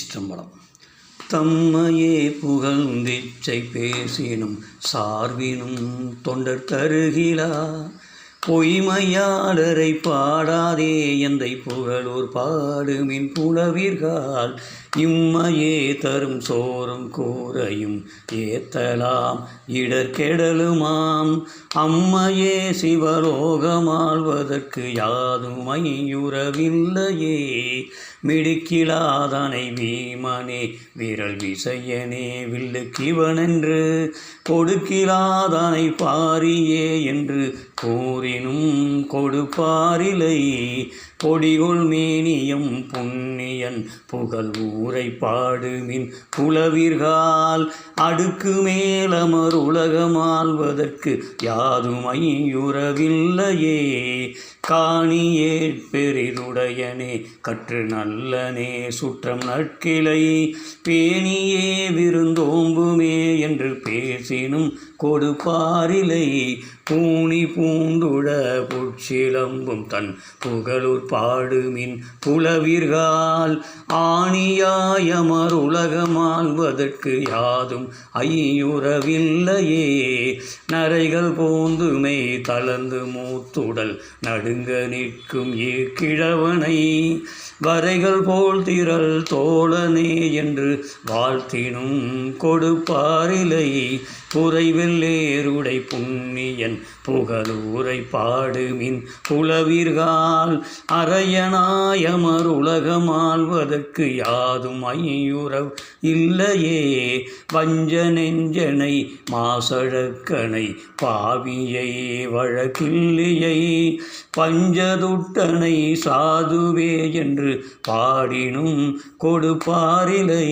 திருச்சிற்றம்பலம் தம்மையே புகழ்ந்திச்சை பேசினும் சார்வினும் தொண்டர் தருகிலா பொய்மையாளரை பாடாதே எந்தை புகழூர் பாடுமின் புலவிர்கால். இம்மையே தரும் சோறும் கூரையும் ஏத்தலாம் இடர்கெடலுமாம். அம்மையே சிவலோகமாழ்வதற்கு யாதுமையுறவில்லையே. மிடுக்கிலாதனை வீமனே விரல் விசையனே வில்லுக்கிவனென்று. கொடுக்கிலாதனை பாரியே என்று கூறி கூறினும் கொடுப்பாரிலை. பொடிகொள் மேனியம் புண்ணியன் புகழ் ஊரை பாடுமின் புலவிர்கால். அடுக்கு மேலமர் உலகமாள்வதற்கு யாதுமையுறவில்லையே காணியேற்பெரிதுடையனே கற்று நல்லனே சுற்றம் நற்கிளை. பேணியே விருந்தோம்புமே என்று பேசினும் கொடுப்பாரிலை. பூணி பூண்டுட புட்சிலம்பும் தன் புகழூர் பாடுமின் புலவிர்கால். ஆணியாயமர் உலகமாழ்வதற்கு யாதும் ஐயுறவில்லையே. நரைகள் போந்துமை தளர்ந்து மூத்துடல் நடுங்க நிற்கும் இக்கிழவனை வரைகள் போல் திரள் தோழனே என்று வாழ்த்தினும் கொடுப்பாரிலை. புரைவெல்லேருடை புண்ணியன் புகழூரை பாடுமின் புலவிர்கால் அரையனாயமர் உலகமாழ்வதற்கு யாதும் ஐயுறவ் இல்லையே. வஞ்ச நெஞ்சனை மாசழக்கனை பாவியை வழக்கில்லையை பஞ்சதுட்டனை சாதுவே என்று பாடினும் கொடுப்பாரிலை.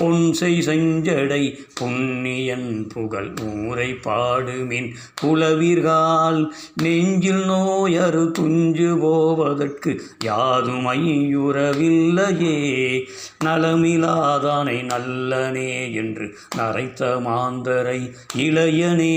பொன்சை செஞ்சடை புண்ணியன் புகழ் ஊரை பாடுமின் புலவிர்கால். நெஞ்சில் நோயறு துஞ்சு போவதற்கு யாதும் ஐயுறவில்லையே. நலமிலாதானை நல்லனே என்று நரைத்த மாந்தரை இளையனே.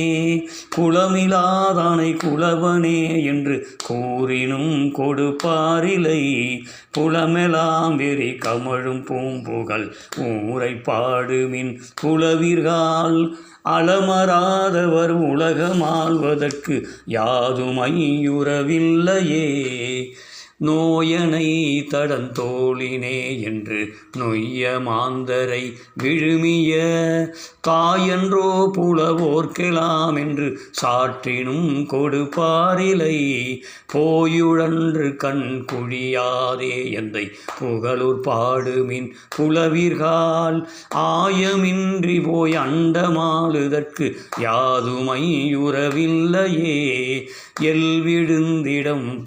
குளமிலாதானை குலவனே என்று கூறினும் கொடுப்பாரிலை. புலமெலாம் வெறி கமழும் பூம்புகள். ஊரை பாடுமின் புலவிர்கால். அளமராதவர் உலகமாழ்வதற்கு யாதும் ஐயுறவில்லையே. நோயனை தடந்தோளினே என்று நொய்ய மாந்தரை விழுமிய காயன்றோ புலவோர்க்கலாம் என்று சாற்றினும் கொடுப்பாரிலை. போயுழன்று கண் குழியாதே எந்தை புகழூர் பாடுமின் புலவிர்கால். ஆயமின்றி போய் அண்டமாளுதற்கு யாதுமையுறவில்லையே. எல்விழுந்திடம்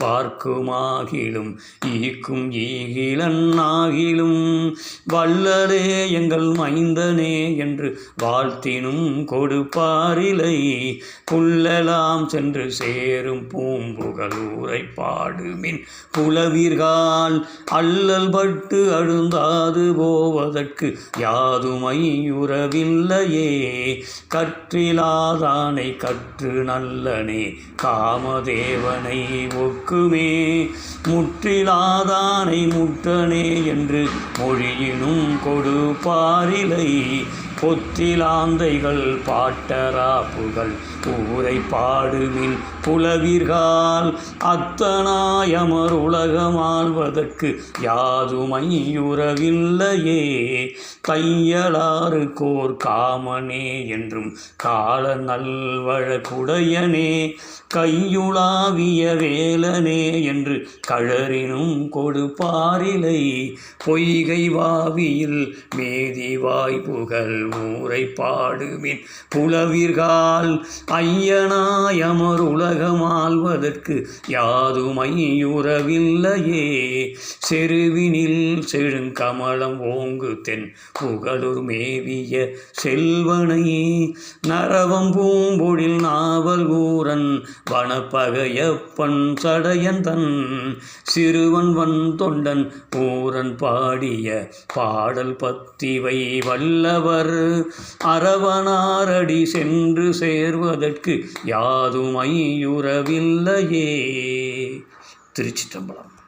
ஆகிலும் ஈக்கும் ஈகிலன் ஆகிலும் வல்லலே எங்கள் மைந்தனே என்று வாழ்த்தினும் கொடுப்பாரிலை. புல்லலாம் சென்று சேரும் பூம்புகளூரை பாடுமின் புலவீர்கால் அல்லல் பட்டு அழுந்தாது போவதற்கு யாதுமையுறவில்லையே. கற்றிலாதானை கற்று நல்லனே காமதேவனை ஒக்குமே. முற்றிலாதானை முட்டனே என்று மொழியினும் கொடுப்பாரிலை. பொத்திலாந்தைகள் பாட்டரா புகழ். ஊரை பாடுமின் புலவிர்கால் அத்தனாயமர் உலகமாள்வதற்கு யாதுமையுறவில்லையே. கையலாறு கோர் காமனே என்றும் கால நல்வழக்குடையனே கையுளாவிய வேலனே என்று கழறினும் கொடுப்பாரிலை. பொய்கை வாவியில் மேதிவாய் புகழ் ஊரை பாடுமின் புலவிர்கால் ஐயனாயமர் உலகமாள்வதற்கு யாதுமையுறவில்லையே. செருவினில் செழுங்கமலம் ஓங்கு தென் புகழூர் மேவிய செல்வனை. நரவம் பூம்பொழில் நாவல் ஊரன் வனப்பகையப்பன் சடையந்தன் சிறுவன் வன் தொண்டன் ஊரன் பாடிய பாடல் பத்திவை வல்லவர் அரவனாரடி சென்று சேர்வதற்கு யாதும் ஐயுறவில்லையே. திருச்சிற்றம்பலம்.